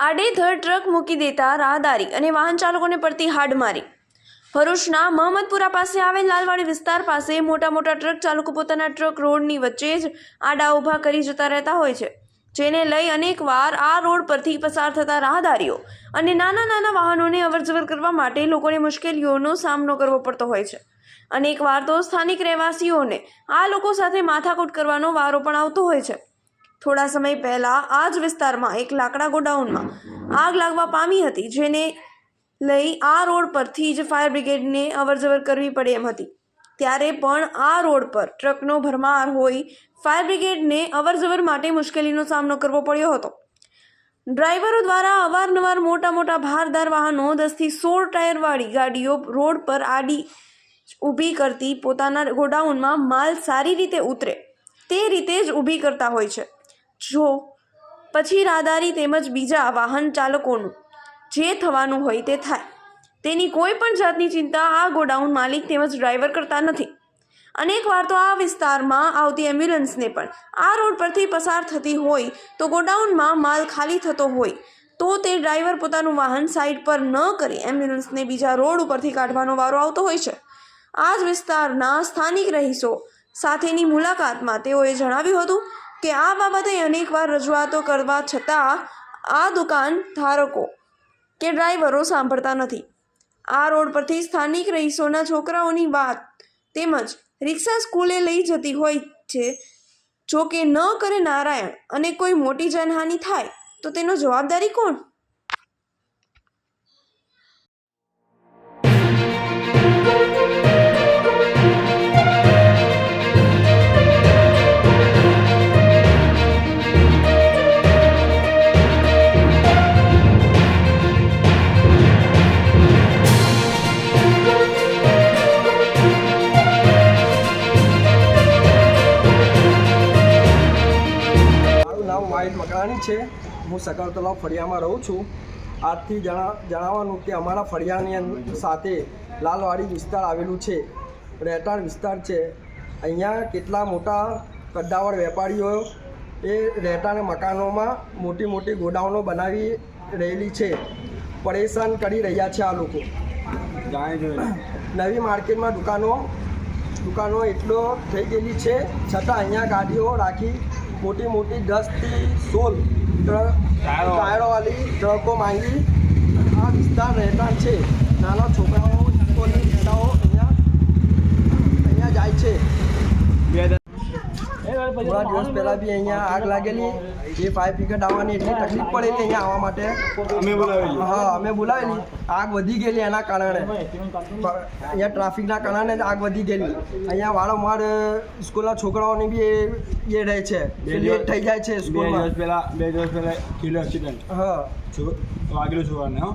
આડેધડ ટ્રક મૂકી દેતા રાહદારી અને વાહન ચાલકોને પડતી હાડમારી. ભરૂચના મહમદપુરા પાસે આવેલ લાલવાડી વિસ્તાર પાસે મોટા મોટા ટ્રક ચાલકો પોતાના ટ્રક રોડની વચ્ચે જ આડા ઊભા કરી જતા રહેતા હોય છે, જેને લઈ અનેકવાર આ રોડ પરથી પસાર થતા રાહદારીઓ અને નાના નાના વાહનોને અવરજવર કરવા માટે લોકોને મુશ્કેલીઓનો સામનો કરવો પડતો હોય છે. અનેકવાર તો સ્થાનિક રહેવાસીઓને આ લોકો સાથે માથાકૂટ કરવાનો વારો પણ આવતો હોય છે. થોડા સમય પહેલાં આ જ વિસ્તારમાં એક લાકડા ગોડાઉનમાં આગ લાગવા પામી હતી, જેને લઈ આ રોડ પરથી જ ફાયર બ્રિગેડને અવરજવર કરવી પડે એમ હતી. ત્યારે પણ આ રોડ પર ટ્રકનો ભરમાર હોઈ ફાયર બ્રિગેડને અવરજવર માટે મુશ્કેલીનો સામનો કરવો પડ્યો હતો. ડ્રાઈવરો દ્વારા અવારનવાર મોટા મોટા ભારદાર વાહનો, દસથી સોળ ટાયરવાળી ગાડીઓ રોડ પર આડી ઊભી કરતી પોતાના ગોડાઉનમાં માલ સારી રીતે ઉતરે, તે રીતે જ ઊભી કરતા હોય છે. જો. પછી રાહદારી તેમજ બીજા વાહન ચાલકોનું જે થવાનું હોય તે થાય. તેની કોઈ પણ જાતની ચિંતા આ ગોડાઉન માલિક તેમજ ડ્રાઈવર કરતા નથી. અનેકવાર તો આ વિસ્તારમાં આવતી એમ્બ્યુલન્સને પણ આ રોડ પરથી પસાર થતી હોય તો ગોડાઉનમાં માલ ખાલી થતો હોય તો તે ડ્રાઈવર પોતાનું વાહન સાઈડ પર ન કરી એમ્બ્યુલન્સને બીજા રોડ ઉપરથી કાઢવાનો વારો આવતો હોય છે. આ જ વિસ્તારના સ્થાનિક રહીશો સાથેની મુલાકાતમાં તેઓએ જણાવ્યું હતું કે આ બાબતે અનેકવાર રજૂઆતો કરવા છતાં આ દુકાન ધારકો કે ડ્રાઈવરો સાંભળતા નથી. આ રોડ પરથી સ્થાનિક રહીશોના છોકરાઓની વાત તેમજ રિક્ષા સ્કૂલે લઈ જતી હોય છે, જો કે ન કરે નારાયણ અને કોઈ મોટી જાનહાનિ થાય તો તેનો જવાબદારી કોણ? વાહિદ છે. હું સકર તલાવ ફળિયામાં રહું છું. આજથી જણા જણાવવાનું કે અમારા ફળિયાની સાથે લાલવાડી વિસ્તાર આવેલું છે. રહેઠાણ વિસ્તાર છે. અહીંયા કેટલા મોટા કદ્દાવર વેપારીઓ એ રહેઠાણ મકાનોમાં મોટી મોટી ગોડાઉનો બનાવી રહેલી છે. પરેશાન કરી રહ્યા છે આ લોકો. નવી માર્કેટમાં દુકાનો દુકાનો એટલો થઈ ગયેલી છે છતાં અહીંયા ગાડીઓ રાખી મોટી મોટી દસથી સોળ ટ્રક ટાયરોવાળી ટ્રકો માંગી આ વિસ્તાર રહેતા છે નાના છોકરાઓ સ્કૂલની રિક્ષાઓ અહીંયા અહીંયા જાય છે થોડા દિવસ પહેલાં બી અહીંયા આગ લાગેલી. એ ફાયર બ્રિગેડ આવવાની એટલી તકલીફ પડેલી અહીંયા આવવા માટે. અમે બોલાવેલી. હા અમે બોલાવેલી. આગ વધી ગયેલી એના કારણે. અહીંયા ટ્રાફિકના કારણે જ આગ વધી ગયેલી. અહીંયા વારંવાર સ્કૂલના છોકરાઓની બી એ રહે છે. લેટ થઈ જાય છે બે દિવસ પહેલા બે દિવસ પહેલા કિલો એક્સિડન્ટ હા. વાગેલું છોકરાને હો.